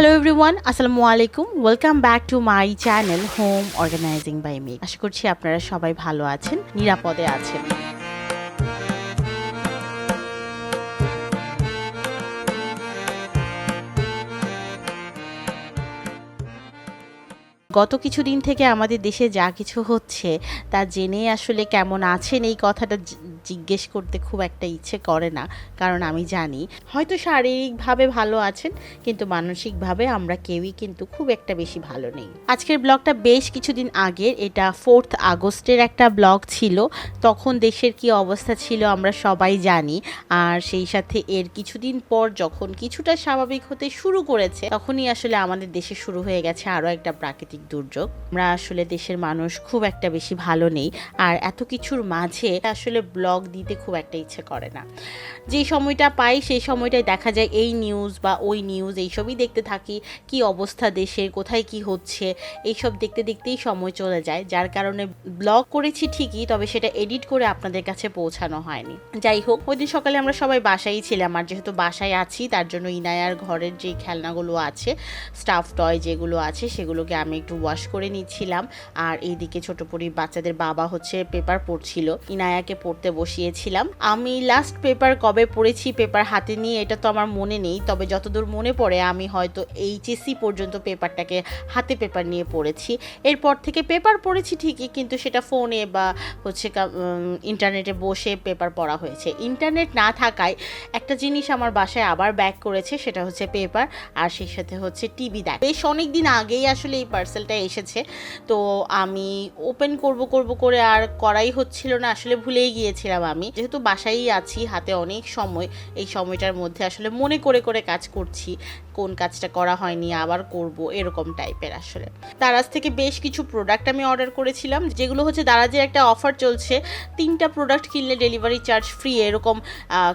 Hello everyone আসসালামু আলাইকুম welcome back to my channel home organizing by me আশা করছি আপনারা সবাই ভালো আছেন, নিরাপদে আছেন। গত কিছুদিন থেকে আমাদের দেশে যা কিছু হচ্ছে, তা জেনে আসলে কেমন আছেন এই কথাটা জিজ্ঞেস করতে খুব একটা ইচ্ছে করে না, কারণ আমি জানি হয়তো শারীরিকভাবে ভালো আছেন, কিন্তু মানসিকভাবে আমরা কেউই কিন্তু খুব একটা বেশি ভালো নেই। আজকের ব্লগটা বেশ কিছুদিন আগের, এটা ফোর্থ আগস্টের একটা ব্লগ ছিল, তখন দেশের কি অবস্থা ছিল আমরা সবাই জানি, আর সেই সাথে এর কিছুদিন পর যখন কিছুটা স্বাভাবিক হতে শুরু করেছে, তখনই আসলে আমাদের দেশে শুরু হয়ে গেছে আরও একটা প্রাকৃতিক দুর্যোগ। আমরা আসলে দেশের মানুষ খুব একটা বেশি ভালো নেই, আর এত কিছুর মাঝে আসলে ব্লগ দিতে খুব একটা ইচ্ছে করে না। যে সময়টা পাই, সেই সময়টায় দেখা যায় এই নিউজ বা ওই নিউজ এইসবই দেখতে থাকি। কি অবস্থা দেশের, কোথায় কি হচ্ছে, এইসব দেখতে দেখতেই সময় চলে যায়। যার কারণে ব্লগ করেছি ঠিকই, তবে সেটা এডিট করে আপনাদের কাছে পৌঁছানো হয়নি। যাই হোক, ওই দিন সকালে আমরা সবাই বাসায় ছিলাম। আর যেহেতু বাসায় আছি, তার জন্য ইনায়ার ঘরের যে খেলনাগুলো আছে স্টাফ টয় যেগুলো আছে, সেগুলোকে আমি একটু ওয়াশ করে নিচ্ছিলাম। আর এইদিকে ছোট পরি বাচ্চাদের বাবা হচ্ছে পেপার পড়ছিল। ইনায়াকে পড়তে বসিয়েছিলাম। আমি লাস্ট পেপার কবে পড়েছি পেপার হাতে নিয়ে এটা তো আমার মনে নেই, তবে যতদূর মনে পড়ে আমি হয়তো এইচএসসি পর্যন্ত পেপারটাকে হাতে পেপার নিয়ে পড়েছি। এরপর থেকে পেপার পড়েছি ঠিকই, কিন্তু সেটা ফোনে বা হচ্ছে ইন্টারনেটে বসে পেপার পড়া হয়েছে। ইন্টারনেট না থাকায় একটা জিনিস আমার বাসায় আবার ব্যাক করেছে, সেটা হচ্ছে পেপার আর সেই সাথে হচ্ছে টিভি দেখ। বেশ অনেক দিন আগেই আসলে এই পার্সেলটা এসেছে, তো আমি ওপেন করব করব, করে আর করাই হচ্ছিল না, আসলে ভুলেই গিয়েছিলাম আমি, যেহেতু বাসায়ই আছি, হাতে অনেক সময়, এই সময়টার মধ্যে আসলে মনে করে করে কাজ করছি, কোন কাজটা করা হয়নি, আবার করব, এরকম টাইপের আসলে। দারাজ থেকে বেশ কিছু প্রোডাক্ট আমি অর্ডার করেছিলাম, যেগুলো হচ্ছে দারাজের একটা অফার চলছে, তিনটা প্রোডাক্ট কিনলে ডেলিভারি চার্জ ফ্রি এরকম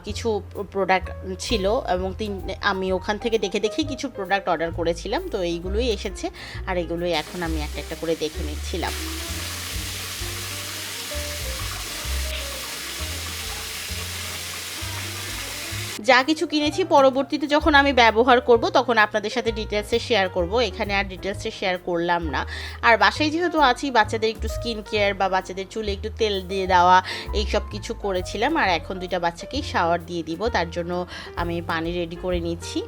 কিছু প্রোডাক্ট ছিল, এবং তিন, আমি ওখান থেকে দেখে দেখেই কিছু প্রোডাক্ট অর্ডার করেছিলাম, তো এইগুলোই এসেছে, আর এগুলোই এখন আমি একটা একটা করে দেখে নিচ্ছিলাম। যা কিছু কিনেছি পরবর্তীতে যখন আমি ব্যবহার করব, তখন আপনাদের সাথে ডিটেলসে শেয়ার করব। এখানে আর ডিটেলসে শেয়ার করলাম না। আর বাসায় যেহেতু আছি, বাচ্চাদের একটু স্কিন কেয়ার বা বাচ্চাদের চুলে একটু তেল দিয়ে দেওয়া, এই সব কিছু করেছিলাম। আর এখন দুইটা বাচ্চাকেই শাওয়ার দিয়ে দিব। তার জন্য আমি পানি রেডি করে নিচ্ছি।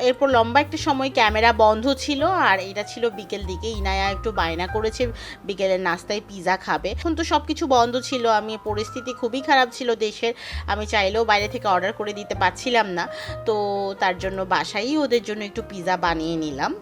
এরপর লম্বা একটা সময় ক্যামেরা বন্ধ ছিল, আর এটা ছিল বিকেল দিকে। ইনায়া একটু বায়না করেছে, বিকেলের নাস্তায় পিজা খাবে। এখন তো সব কিছু বন্ধ ছিল, আমি, পরিস্থিতি খুবই খারাপ ছিল দেশের। আমি চাইলেও বাইরে থেকে অর্ডার করে দিতে পারছিলাম না, তো তার জন্য বাসায়ই ওদের জন্য একটু পিজা বানিয়ে নিলাম।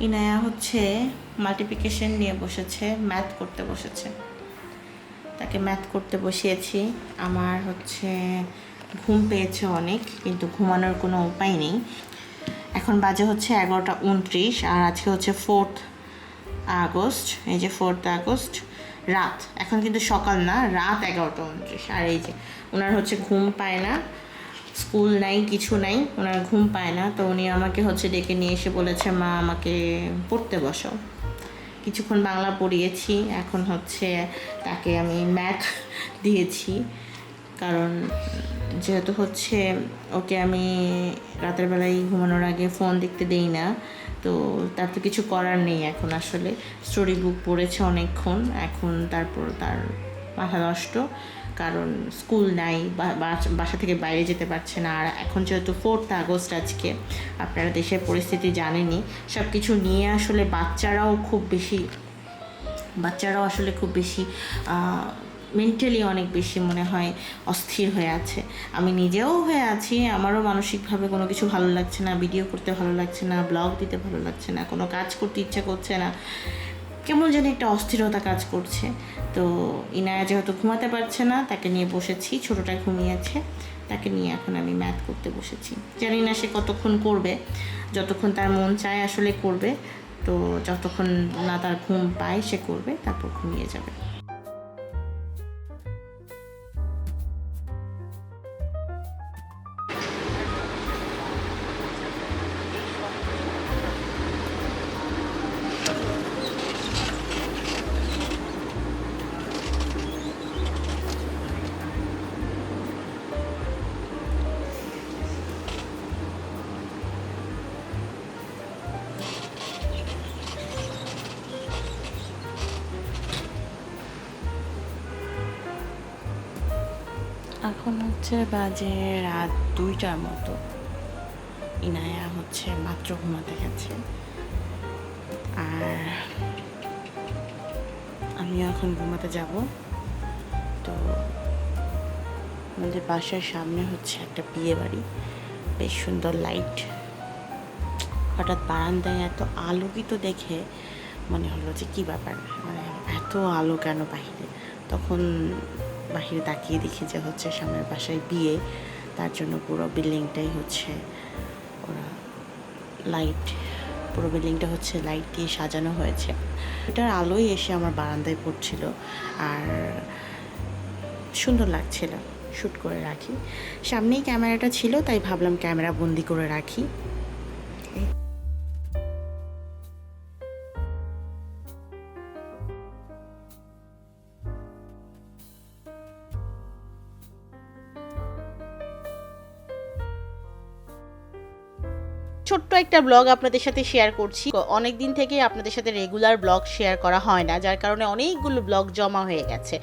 ইনায়া হচ্ছে মাল্টিপ্লিকেশন নিয়ে বসেছে ম্যাথ করতে বসেছে। তাকে ম্যাথ করতে বসিয়েছি। আমার হচ্ছে ঘুম পেয়েছে অনেক, কিন্তু ঘুমানোর কোনো উপায় নেই। এখন বাজে হচ্ছে এগারোটা উনত্রিশ, আর আজকে হচ্ছে ফোর্থ আগস্ট, এই যে ফোর্থ আগস্ট, রাত। এখন কিন্তু সকাল না, রাত এগারোটা উনত্রিশ। আর এই যে ওনার হচ্ছে ঘুম পায় না স্কুল নাই, কিছু নাই, ওনার ঘুম পায় না, তো উনি আমাকে হচ্ছে ডেকে নিয়ে এসে বলেছে, মা, আমাকে পড়তে বসো কিছুক্ষণ বাংলা পড়িয়েছি, এখন হচ্ছে তাকে আমি ম্যাথ দিয়েছি, কারণ যেহেতু হচ্ছে ওকে আমি রাতের বেলায় ঘুমানোর আগে ফোন দেখতে দেই না, তো তার তো কিছু করার নেই এখন আসলে। স্টোরি বুক পড়েছে অনেকক্ষণ, এখন তারপর তার মাথা নষ্ট। কারণ স্কুল নাই বাসা থেকে বাইরে যেতে পারছে না। আর এখন যেহেতু ফোর্থ আগস্ট আজকে, আপনারা দেশের পরিস্থিতি জানেনই। সব কিছু নিয়ে আসলে বাচ্চারাও খুব বেশি, বাচ্চারাও আসলে খুব বেশি মেন্টালি অনেক বেশি মনে হয় অস্থির হয়ে আছে। আমি নিজেও হয়ে আছি, আমারও মানসিকভাবে কোনো কিছু ভালো লাগছে না ভিডিও করতে ভালো লাগছে না ব্লগ দিতে ভালো লাগছে না, কোনো কাজ করতে ইচ্ছা করছে না। কেমন যেন একটা অস্থিরতা কাজ করছে। তো ইনায়া যেহেতু ঘুমাতে পারছে না, তাকে নিয়ে বসেছি ছোটোটা ঘুমিয়েছে তাকে নিয়ে এখন আমি ম্যাথ করতে বসেছি। জানি না সে কতক্ষণ করবে, যতক্ষণ তার মন চায় আসলে করবে, তো যতক্ষণ না তার ঘুম পায় সে করবে, তারপর ঘুমিয়ে যাবে। এখন হচ্ছে বাজে রাত দুইটার মতো। ইনায়া হচ্ছে মাত্র ঘুমাতে গেছে। আর আমিও এখন ঘুমাতে যাব। তো আমাদের বাসার সামনে হচ্ছে একটা বিয়ে বাড়ি। বেশ সুন্দর লাইট হঠাৎ বারান্দায় এত আলোকিত দেখে মনে হলো যে কী ব্যাপার? মানে এত আলো কেন বাহিরে? তখন বাহিরে তাকিয়ে দেখি যে হচ্ছে সামনের বাসায় বিয়ে। তার জন্য পুরো বিল্ডিংটাই হচ্ছে ওরা লাইট পুরো বিল্ডিংটা হচ্ছে লাইট দিয়ে সাজানো হয়েছে। এটার আলোই এসে আমার বারান্দায় পড়ছিল আর সুন্দর লাগছিল। শ্যুট করে রাখি। সামনেই ক্যামেরাটা ছিল, তাই ভাবলাম ক্যামেরা বন্দি করে রাখি। ছোট্ট একটা ব্লগ আপনাদের সাথে শেয়ার করছি। অনেক দিন থেকেই আপনাদের সাথে রেগুলার ব্লগ শেয়ার করা হয় না, যার কারণে অনেকগুলো ব্লগ জমা হয়ে গেছে।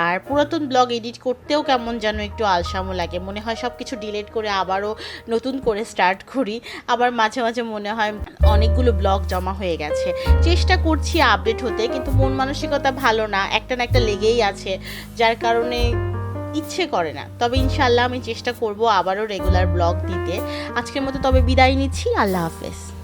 আর পুরাতন ব্লগ এডিট করতেও কেমন যেন একটু আলসামো লাগে। মনে হয় সব কিছু ডিলিট করে আবারও নতুন করে স্টার্ট করি। আবার মাঝে মাঝে মনে হয় অনেকগুলো ব্লগ জমা হয়ে গেছে। চেষ্টা করছি আপডেট হতে, কিন্তু মন মানসিকতা ভালো না, একটা না একটা লেগেই আছে। যার কারণে ইচ্ছে করে না। তবে ইনশাল্লাহ আমি চেষ্টা করব আবারও রেগুলার ব্লগ দিতে। আজকের মতো তবে বিদায় নিচ্ছি। আল্লাহ হাফেজ।